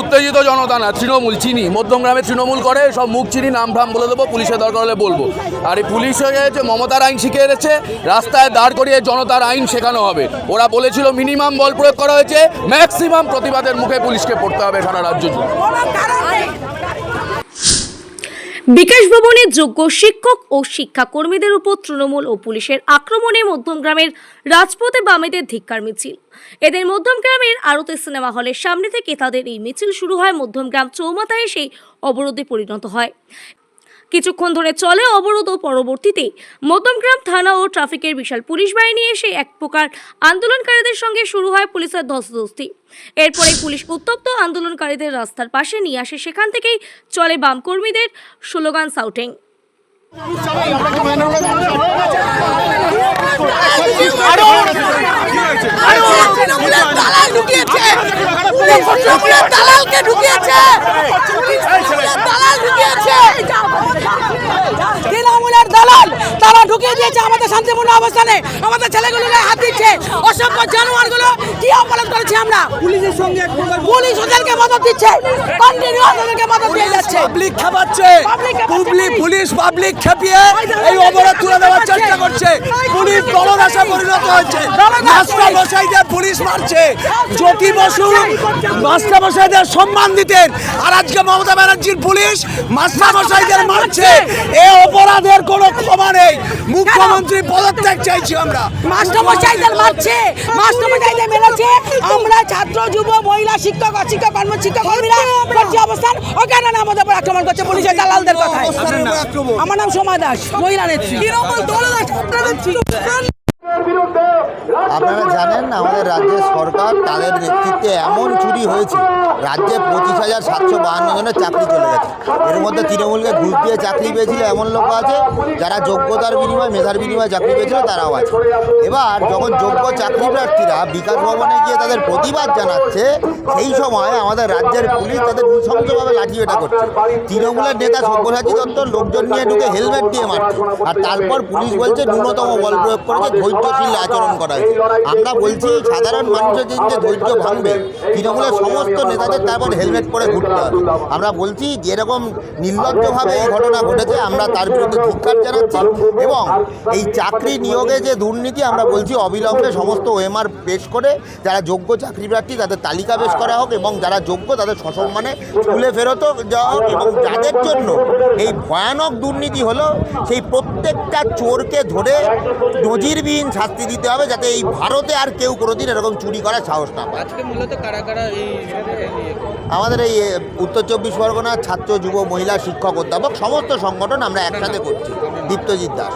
উত্তেজিত জনতা না, তৃণমূল, চিনি, মধ্যমগ্রামে তৃণমূল করে, সব মুখ চিনি, নাম ফাম বলে দেবো, পুলিশের দরকার হলে বলব। আর এই পুলিশ হয়ে গেছে, মমতার আইন শিখে এসেছে রাস্তায় দাঁড় করিয়ে জনতার আইন শেখানো হবে। ওরা বলেছিল মিনিমাম বল প্রয়োগ করা হয়েছে ম্যাক্সিমাম প্রতিবাদের মুখে পুলিশকে পড়তে হবে সারা রাজ্য জুড়ে। বিকাশ ভবনে যোগ্য শিক্ষক ও শিক্ষাকর্মীদের উপর তৃণমূল ও পুলিশের আক্রমণে মধ্যমগ্রামের রাজপথে বামেদের ধিক্কার মিছিল। এদের মধ্যমগ্রামের আরতে সিনেমা হলের সামনে থেকে তাদের এই মিছিল শুরু হয় মধ্যমগ্রাম চৌমাথায় সেই অবরোধে পরিণত হয়। কিছুক্ষণ ধরে চলে অবরোধ ও পরবর্তীতে মধ্যমগ্রাম থানা ও ট্রাফিকের বিশাল পুলিশ বাহিনী এসে এক প্রকার আন্দোলনকারীদের সঙ্গে শুরু হয় পুলিশের ধস্তাধস্তি। এরপরে পুলিশ উত্তপ্ত, আন্দোলনকারীদের রাস্তার পাশে নিয়ে আসে সেখান থেকেই চলে বাম কর্মীদের স্লোগান সাউটিং। ঢুকিয়েছে দালাল ঢুকিয়েছে তৃণমূলের দালাল তারা ঢুকিয়ে দিয়েছে আমাদের শান্তিপূর্ণ অবস্থানে। আমাদের ছেলেগুলো হাত দিচ্ছে। জানোয়ারগুলো কি অপরাধ করেছি আমরা? পুলিশের সঙ্গে পুলিশ ওদেরকে মদত দিচ্ছে। কন্টিনিউয়াস ওদেরকে মদত দিয়ে যাচ্ছে। পাবলিক খেপাচ্ছে। পুলিশ পাবলিক খেপিয়ে এই অবরোধ তুলে দেওয়ার চেষ্টা করছে। পুলিশ দলদাসা পরিণত হয়েছে। মাস্টার মশাইদের পুলিশ মারছে। জ্যোতি বসু মাস্টার মশাইদের সম্মান দিতেন আর আজকে মমতা ব্যানার্জির পুলিশ মাস্টার মশাইদের মারছে। এ অপরাধের কোনো ক্ষমা নেই। মুখ্যমন্ত্রী পদত্যাগ চাইছি আমরা। মাস্টারমশাইদের মারছে। মাস্টারমশাইদের মেরেছে। আমরা ছাত্র যুব মহিলা শিক্ষক অশিক্ষক কর্ম শিক্ষক কর্মীরা অবস্থান। আক্রমণ করছে পুলিশের দালালদের কথায়। আমার নাম সোমা দাস মহিলা নেত্রী। দলদাস আপনারা জানেন আমাদের রাজ্যের সরকার তাদের নেতৃত্বে এমন চুরি হয়েছে। রাজ্যে পঁচিশ হাজার সাতশো বাহান্ন জনের চাকরি চলে গেছে। এর মধ্যে তৃণমূলকে ঘুষ দিয়ে চাকরি পেয়েছিল এমন লোক আছে, যারা যোগ্যতার বিনিময়ে, মেধার বিনিময়ে চাকরি পেয়েছিল, তারাও আছে। এবার যখন যোগ্য চাকরি প্রার্থীরা বিকাশ ভবনে গিয়ে তাদের প্রতিবাদ জানাচ্ছে, সেই সময় আমাদের রাজ্যের পুলিশ তাদের নৃশংসভাবে লাঠিপেটা করছে। তৃণমূলের নেতা সব্যসাচী দত্ত লোকজন নিয়ে ঢুকে হেলমেট দিয়ে মারছে। আর তারপর পুলিশ বলছে, ন্যূনতম বল প্রয়োগ করেছে, ধৈর্যশীল আচরণ করা হয়েছে। আমরা বলছি সাধারণ মানুষের যে ধৈর্য ভাঙবে তৃণমূলের সমস্ত নেতাদের তারপর হেলমেট পরে ঘুরতে হবে আমরা বলছি যেরকম নির্লজ্জভাবে এই ঘটনা ঘটেছে আমরা তার বিরুদ্ধে ধিক্ষার জানাচ্ছি এবং এই চাকরি নিয়োগে যে দুর্নীতি আমরা বলছি অবিলম্বে সমস্ত ওএমআর পেশ করে যারা যোগ্য চাকরি প্রার্থী তাদের তালিকা পেশ করা হোক এবং যারা যোগ্য তাদের সসম্মানে স্কুলে ফেরত যাওয়া হোক এবং যাদের জন্য এই ভয়ানক দুর্নীতি হলো সেই প্রত্যেকটা চোরকে ধরে নজিরবিহীন শাস্তি দিতে হবে যাতে এই ভারতে আর কেউ কোনোদিন এরকম চুরি করার সাহস না পায়। আজকে মূলত কারা কারা এই আমাদের এই উত্তর চব্বিশ পরগনা ছাত্র যুব মহিলা শিক্ষক অধ্যাপক সমস্ত সংগঠন আমরা একসাথে করছি। দীপ্তজিৎ দাস।